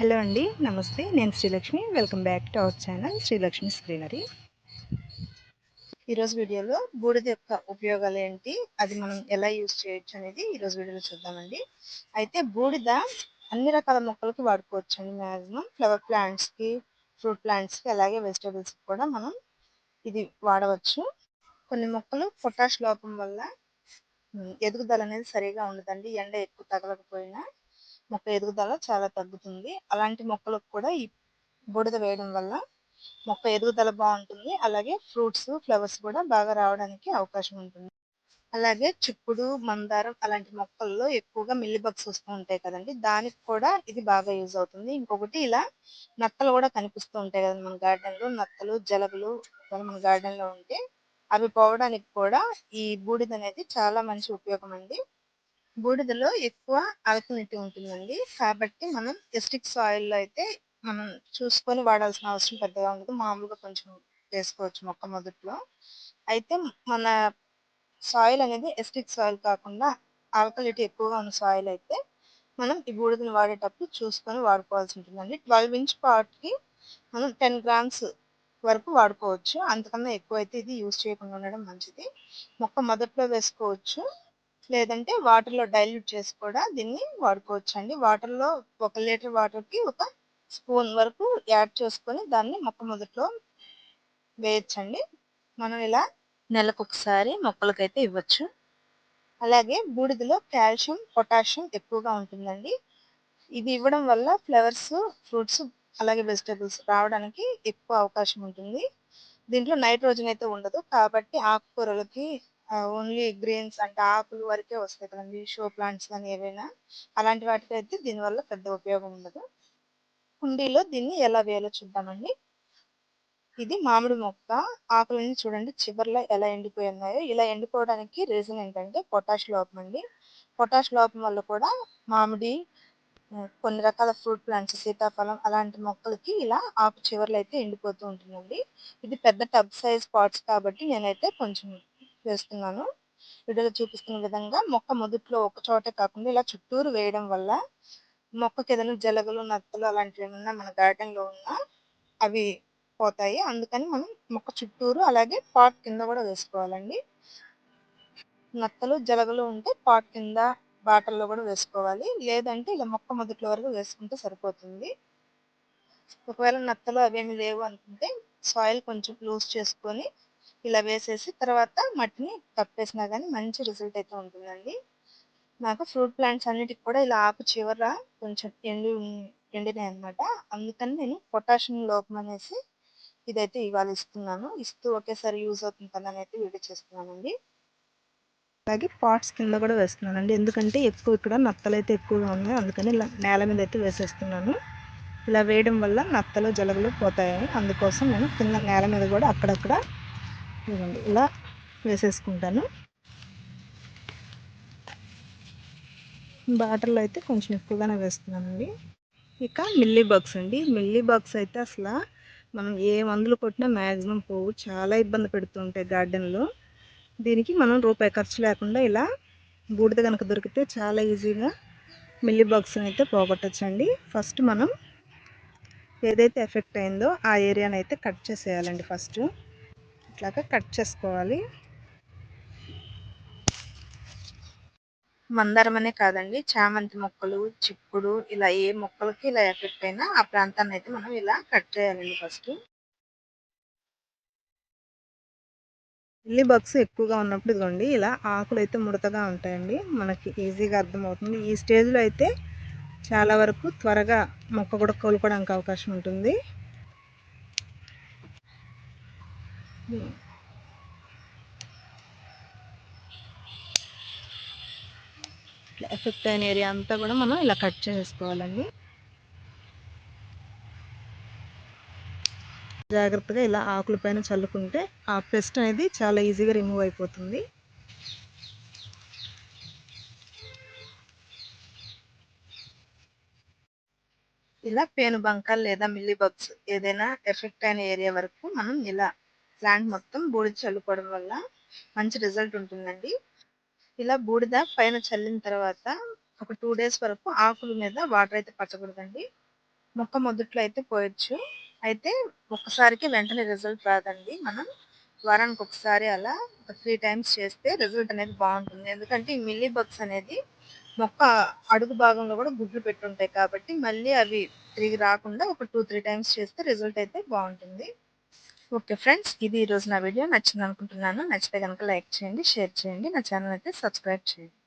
Hello అండి నమస్తే. నేను Srilakshmi. Welcome back to our channel Srilakshmi స్క్రీనరీ ఈరోజు వీడియోలో బూడిద యొక్క ఉపయోగాలు ఏంటి అది మనం ఎలా యూజ్ చేయొచ్చు అనేది ఈరోజు వీడియోలో చూద్దామండి. అయితే బూడిద అన్ని రకాల మొక్కలకి వాడుకోవచ్చు అండి మ్యాక్సిమం ఫ్లవర్ ప్లాంట్స్కి ఫ్రూట్ ప్లాంట్స్కి అలాగే వెజిటేబుల్స్కి కూడా మనం ఇది వాడవచ్చు. కొన్ని మొక్కలు పొటాష్ లోపం వల్ల ఎదుగుదల అనేది సరిగా ఉండదండి. ఎండ ఎక్కువ తగలకపోయినా మొక్క ఎదుగుదల చాలా తగ్గుతుంది. అలాంటి మొక్కలకు కూడా ఈ బూడిద వేయడం వల్ల మొక్క ఎదుగుదల బాగుంటుంది. అలాగే ఫ్రూట్స్ ఫ్లవర్స్ కూడా బాగా రావడానికి అవకాశం ఉంటుంది. అలాగే చిక్కుడు మందారం అలాంటి మొక్కల్లో ఎక్కువగా మిల్లీ బగ్స్ వస్తూ ఉంటాయి కదండి. దానికి కూడా ఇది బాగా యూజ్ అవుతుంది. ఇంకొకటి ఇలా నత్తలు కూడా కనిపిస్తూ ఉంటాయి కదండి మన గార్డెన్లో నత్తలు జలబులు మన గార్డెన్లో ఉంటే అవి పోవడానికి కూడా ఈ బూడిద అనేది చాలా మంచి ఉపయోగం అండి. బూడిదలో ఎక్కువ ఆల్కలినిటీ ఉంటుందండి. కాబట్టి మనం ఎస్టిక్ సాయిల్ అయితే మనం చూసుకొని వాడాల్సిన అవసరం పెద్దగా ఉండదు. మామూలుగా కొంచెం వేసుకోవచ్చు మొక్క మొదట్లో. అయితే మన సాయిల్ అనేది ఎస్టిక్ సాయిల్ కాకుండా ఆల్కలిటీ ఎక్కువగా ఉన్న సాయిల్ అయితే మనం ఈ బూడిదని వాడేటప్పుడు చూసుకొని వాడుకోవాల్సి ఉంటుందండి. ట్వెల్వ్ ఇంచ్ పార్ట్కి మనం టెన్ గ్రామ్స్ వరకు వాడుకోవచ్చు. అంతకన్నా ఎక్కువ అయితే ఇది యూజ్ చేయకుండా ఉండడం మంచిది. మొక్క మొదట్లో వేసుకోవచ్చు. లేదంటే వాటర్లో డైల్యూట్ చేసి కూడా దీన్ని వాడుకోవచ్చు అండి వాటర్లో ఒక లీటర్ వాటర్కి ఒక స్పూన్ వరకు యాడ్ చేసుకొని దాన్ని మొక్క మొదట్లో వేయచ్చండి. మనం ఇలా నెలకు ఒకసారి మొక్కలకైతే ఇవ్వచ్చు. అలాగే బూడిదలో కాల్షియం పొటాషియం ఎక్కువగా ఉంటుందండి. ఇది ఇవ్వడం వల్ల ఫ్లవర్స్ ఫ్రూట్స్ అలాగే వెజిటేబుల్స్ రావడానికి ఎక్కువ అవకాశం ఉంటుంది. దీంట్లో నైట్రోజన్ అయితే ఉండదు కాబట్టి ఆకుకూరలకి ఓన్లీ గ్రీన్స్ అంటే ఆకులు వరకే వస్తాయి కదండి షో ప్లాంట్స్ కానీ ఏవైనా. అలాంటి వాటికి అయితే దీనివల్ల పెద్ద ఉపయోగం ఉండదు. కుండీలో దీన్ని ఎలా వేయాలో చూద్దామండి. ఇది మామిడి మొక్క. ఆకులని చూడండి చివర్లో ఎలా ఎండిపోయి ఉన్నాయో ఇలా ఎండిపోవడానికి రీజన్ ఏంటంటే పొటాష్ లోపం అండి. పొటాష్ లోపం వల్ల కూడా మామిడి కొన్ని రకాల ఫ్రూట్ ప్లాంట్స్ సీతాఫలం అలాంటి మొక్కలకి ఇలా ఆకు చివర్లు అయితే ఎండిపోతూ ఉంటుందండి. ఇది పెద్ద టబ్ సైజ్ పాట్స్ కాబట్టి నేనైతే కొంచెం వేస్తున్నాను. వీడియోలో చూపిస్తున్న విధంగా మొక్క మొదట్లో ఒక చోటే కాకుండా ఇలా చుట్టూరు వేయడం వల్ల మొక్కకి ఏదైనా జలగలు నత్తలు అలాంటివి ఏమన్నా మన గార్డెన్లో ఉన్నా అవి పోతాయి. అందుకని మనం మొక్క చుట్టూరు అలాగే పాట్ కింద కూడా వేసుకోవాలండి. నత్తలు జలగలు ఉంటే పాట్ కింద బాటల్లో కూడా వేసుకోవాలి. లేదంటే ఇలా మొక్క మొదట్లో వరకు వేసుకుంటే సరిపోతుంది. ఒకవేళ నత్తలు అవేమి లేవు అనుకుంటే సాయిల్ కొంచెం లూజ్ చేసుకొని ఇలా వేసేసి తర్వాత మట్టిని కప్పేసినా కానీ మంచి రిజల్ట్ అయితే ఉంటుందండి. నాకు ఫ్రూట్ ప్లాంట్స్ అన్నిటికి కూడా ఇలా ఆకు చివర కొంచెం ఎండి ఎండినాయి అనమాట అందుకని నేను పొటాషియం లోపం అనేసి ఇదైతే ఇవాళ ఇస్తున్నాను. ఇస్తూ ఒకేసారి యూజ్ అవుతుంది కదా అని అయితే వీడియో చేస్తున్నానండి. అలాగే పాట్స్ కింద కూడా వేస్తున్నానండి. ఎందుకంటే ఎక్కువ ఇక్కడ నత్తలు అయితే ఎక్కువగా ఉన్నాయి. అందుకని ఇలా నేల మీద అయితే వేసేస్తున్నాను. ఇలా వేయడం వల్ల నత్తలు జలగలు పోతాయి. అందుకోసం నేను కింద నేల మీద కూడా అక్కడక్కడ ఇదిగోండి ఇలా వేసేసుకుంటాను. బాటర్లో అయితే కొంచెం ఎక్కువగానే వేస్తున్నానండి. ఇక మిల్లీ బాక్స్ అండి. మిల్లీ బాక్స్ అయితే అసలు మనం ఏ మందులు కొట్టినా మ్యాక్సిమం పోవు చాలా ఇబ్బంది పెడుతుంటాయి గార్డెన్లో. దీనికి మనం రూపాయి ఖర్చు లేకుండా ఇలా బూడిద కనుక దొరికితే చాలా ఈజీగా మిల్లీ బాక్స్ని అయితే పోగొట్టచ్చండి. ఫస్ట్ మనం ఏదైతే ఎఫెక్ట్ అయిందో ఆ ఏరియాని అయితే కట్ చేసేయాలండి ఫస్ట్. ఇట్లాగా కట్ చేసుకోవాలి. మందారం అనే కాదండి చామంతి మొక్కలు చిక్కుడు ఇలా ఏ మొక్కలకి ఇలా ఎఫెక్ట్ అయినా ఆ ప్రాంతాన్ని అయితే మనం ఇలా కట్ చేయాలండి ఫస్ట్. ఇల్లి బగ్స్ ఎక్కువగా ఉన్నప్పుడు ఇదిగోండి ఇలా ఆకులు అయితే ముడతగా ఉంటాయండి మనకి ఈజీగా అర్థమవుతుంది. ఈ స్టేజ్లో అయితే చాలా వరకు త్వరగా మొక్క కూడా కోలుకోవడానికి అవకాశం ఉంటుంది. ఎఫెక్ట్ అయిన ఏరియా అంతా కూడా మనం ఇలా కట్ చేసుకోవాలండి. జాగ్రత్తగా ఇలా ఆకుల పైన చల్లుకుంటే ఆ పెస్ట్ అనేది చాలా ఈజీగా రిమూవ్ అయిపోతుంది. ఇలా పేను బంక లేదా మిల్లీ బగ్స్ ఏదైనా ఎఫెక్ట్ అయిన ఏరియా వరకు మనం ఇలా ప్లాంట్ మొత్తం బూడిద చల్లుకోవడం వల్ల మంచి రిజల్ట్ ఉంటుందండి. ఇలా బూడిద పైన చల్లిన తర్వాత ఒక టూ డేస్ వరకు ఆకుల మీద వాటర్ అయితే పట్టకూడదండి. మొక్క మొదట్లో అయితే పోయొచ్చు. అయితే ఒక్కసారికి వెంటనే రిజల్ట్ రాదండి. మనం వారానికి ఒకసారి అలా త్రీ టైమ్స్ చేస్తే రిజల్ట్ అనేది బాగుంటుంది. ఎందుకంటే ఈ మిల్లీ బగ్స్ అనేది మొక్క అడుగు భాగంలో కూడా గుడ్లు పెట్టుంటాయి కాబట్టి మళ్ళీ అవి తిరిగి రాకుండా ఒక టూ త్రీ టైమ్స్ చేస్తే రిజల్ట్ అయితే బాగుంటుంది. ఓకే ఫ్రెండ్స్ ఇది ఈరోజు నా వీడియో. నచ్చింది అనుకుంటున్నాను నచ్చితే కనుక లైక్ చేయండి షేర్ చేయండి. నా ఛానల్ అయితే సబ్స్క్రైబ్ చేయండి.